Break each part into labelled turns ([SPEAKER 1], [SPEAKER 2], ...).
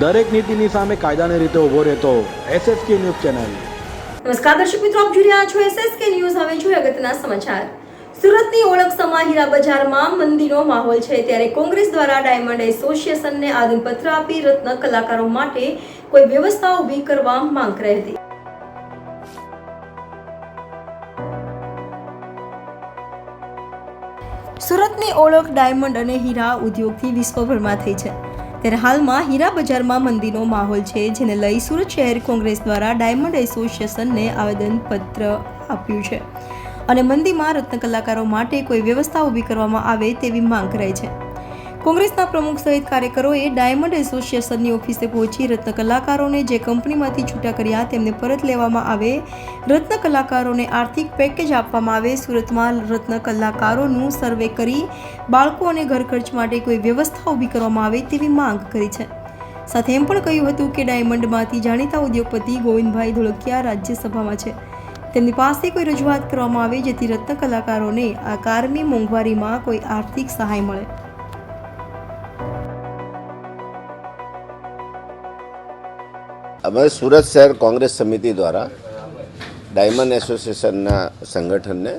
[SPEAKER 1] દરેક નીતિની સામે કાયદાની રીતે ઊભો રહેતો એસએસકે ન્યૂઝ ચેનલ
[SPEAKER 2] નમસ્કાર, દર્શક મિત્રો, આપ જોઈ રહ્યા છો એસએસકે ન્યૂઝ હવે જોઈએ અગત્યના સમાચાર. સુરતની ઓળખ સમા હીરા બજારમાં મંદીનો માહોલ છે. ત્યારે કોંગ્રેસ દ્વારા ડાયમંડ એસોસિએશનને આદનપત્ર આપી રત્ન કલાકારો માટે કોઈ વ્યવસ્થા ઊભી કરવા માંગ કરી હતી. સુરતની ઓળખ ડાયમંડ અને હીરા ઉદ્યોગથી વિશ્વભરમાં થઈ છે. ત્યારે હાલમાં હીરા બજારમાં મંદીનો માહોલ છે, જેને લઈ સુરત શહેર કોંગ્રેસ દ્વારા ડાયમંડ એસોસિએશનને આવેદનપત્ર આપ્યું છે. અને મંદીમાં રત્ન કલાકારો માટે કોઈ વ્યવસ્થા ઊભી કરવામાં આવે તેવી માંગ કરાઈ છે. કોંગ્રેસના પ્રમુખ સહિત કાર્યકરોએ ડાયમંડ એસોસિએશનની ઓફિસે પહોંચી રત્ન કલાકારોને જે કંપનીમાંથી છૂટા કર્યા તેમને પરત લેવામાં આવે. રત્ન કલાકારોને આર્થિક પેકેજ આપવામાં આવે. સુરતમાં રત્ન કલાકારોનું સર્વે કરી બાળકો અને ઘર ખર્ચ માટે કોઈ વ્યવસ્થા ઊભી કરવામાં આવે તેવી માંગ કરી છે. સાથે એમ પણ કહ્યું હતું કે ડાયમંડમાંથી જાણીતા ઉદ્યોગપતિ ગોવિંદભાઈ ધોળકિયા રાજ્યસભામાં છે. તેમની પાસે કોઈ રજૂઆત કરવામાં આવે જેથી રત્ન કલાકારોને આ કારમી મોંઘવારીમાં કોઈ આર્થિક સહાય મળે.
[SPEAKER 3] અમે સુરત શહેર કોંગ્રેસ સમિતિ દ્વારા ડાયમંડ એસોસિએશનના સંગઠનને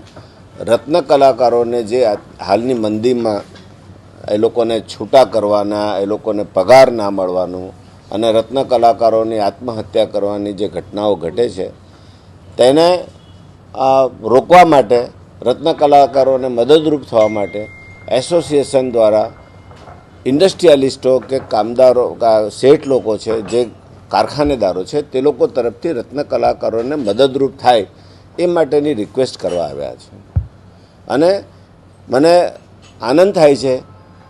[SPEAKER 3] રત્ન કલાકારોને જે હાલની મંદીમાં એ લોકોને છૂટા કરવાના, એ લોકોને પગાર ના મળવાનું અને રત્ન કલાકારોની આત્મહત્યા કરવાની જે ઘટનાઓ ઘટે છે, તેને રોકવા માટે, રત્ન કલાકારોને મદદરૂપ થવા માટે એસોસિએશન દ્વારા ઇન્ડસ્ટ્રીયાલિસ્ટો કે કામદારો શેઠ લોકો છે, જે કારખાનેદારો છે, તે લોકો તરફથી રત્ન કલાકારોને મદદરૂપ થાય એ માટેની રિક્વેસ્ટ કરવા આવ્યા છે. અને મને આનંદ થાય છે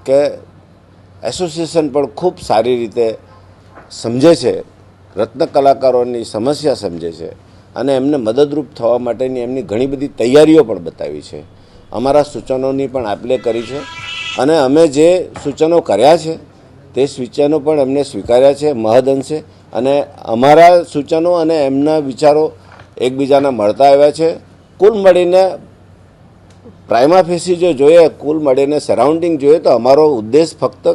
[SPEAKER 3] કે એસોસિએશન પણ ખૂબ સારી રીતે સમજે છે, રત્ન કલાકારોની સમસ્યા સમજે છે અને એમને મદદરૂપ થવા માટેની એમની ઘણી બધી તૈયારીઓ પણ બતાવી છે. અમારા સૂચનોની પણ આપલે કરી છે અને અમે જે સૂચનો કર્યા છે, તે સૂચનો પણ એમને સ્વીકાર્યા છે મહદઅંશે અને અમારા સૂચનો અને એમના વિચારો એકબીજાના મળતા આવ્યા છે. કુલ મળીને પ્રાઇમા ફેસી જો જોઈએ, કુલ મળીને સરાઉન્ડિંગ જોઈએ તો અમારો ઉદ્દેશ ફક્ત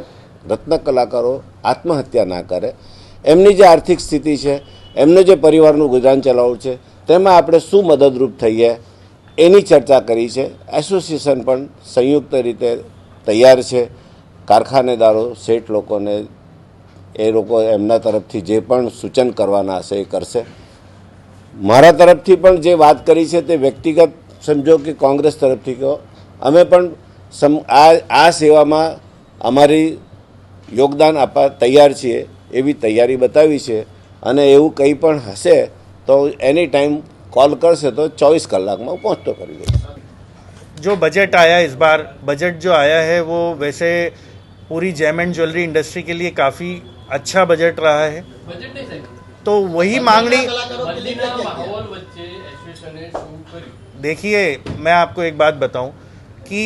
[SPEAKER 3] રત્ન કલાકારો આત્મહત્યા ના કરે. એમની જે આર્થિક સ્થિતિ છે, એમને જે પરિવારનું ગુજરાન ચલાવવું છે, તેમાં આપણે શું મદદરૂપ થઈએ એની ચર્ચા કરી છે. એસોસિએશન પણ સંયુક્ત રીતે તૈયાર છે. કારખાનેદારો, શેઠ લોકોને એ લોકો એમના તરફથી જે પણ સૂચન કરવાના હશે એ કરશે મારા તરફથી પણ જે વાત કરી છે તે વ્યક્તિગત સમજો કે કોંગ્રેસ તરફથી કહો અમે પણ સમ આ આ સેવામાં અમારી યોગદાન આપવા તૈયાર છીએ એવી તૈયારી બતાવી છે અને એવું કંઈ પણ હશે તો એની ટાઈમ કોલ કરશે તો ચોવીસ કલાકમાં હું પહોંચતો કરી દઈશ
[SPEAKER 4] जो बजट आया इस बार बजट जो आया है वो वैसे पूरी जैम एंड ज्वेलरी इंडस्ट्री के लिए काफ़ी अच्छा बजट रहा है। तो वही मांगनी देखिए मैं आपको एक बात बताऊँ कि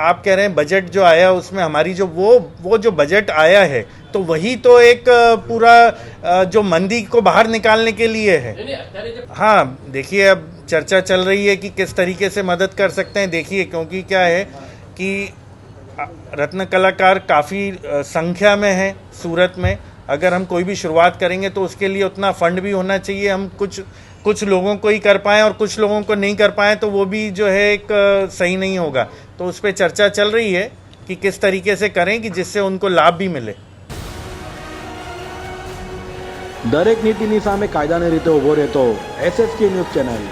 [SPEAKER 4] आप कह रहे हैं बजट जो आया उसमें हमारी जो वो वो जो बजट आया है तो वही तो एक पूरा जो मंदी को बाहर निकालने के लिए है। हाँ देखिए अब चर्चा चल रही है कि किस तरीके से मदद कर सकते हैं। देखिए क्योंकि क्या है कि रत्न कलाकार काफ़ी संख्या में है सूरत में अगर हम कोई भी शुरुआत करेंगे तो उसके लिए उतना फंड भी होना चाहिए हम कुछ कुछ लोगों को ही कर पाएँ और कुछ लोगों को नहीं कर पाएँ तो वो भी जो है एक अ, सही नहीं होगा तो उस पर चर्चा चल रही है कि किस तरीके से करें कि जिससे उनको लाभ भी मिले
[SPEAKER 1] દરેક નીતિની સામે કાયદાની રીતે ઊભો રહેતો એસએસકે ન્યૂઝ ચેનલ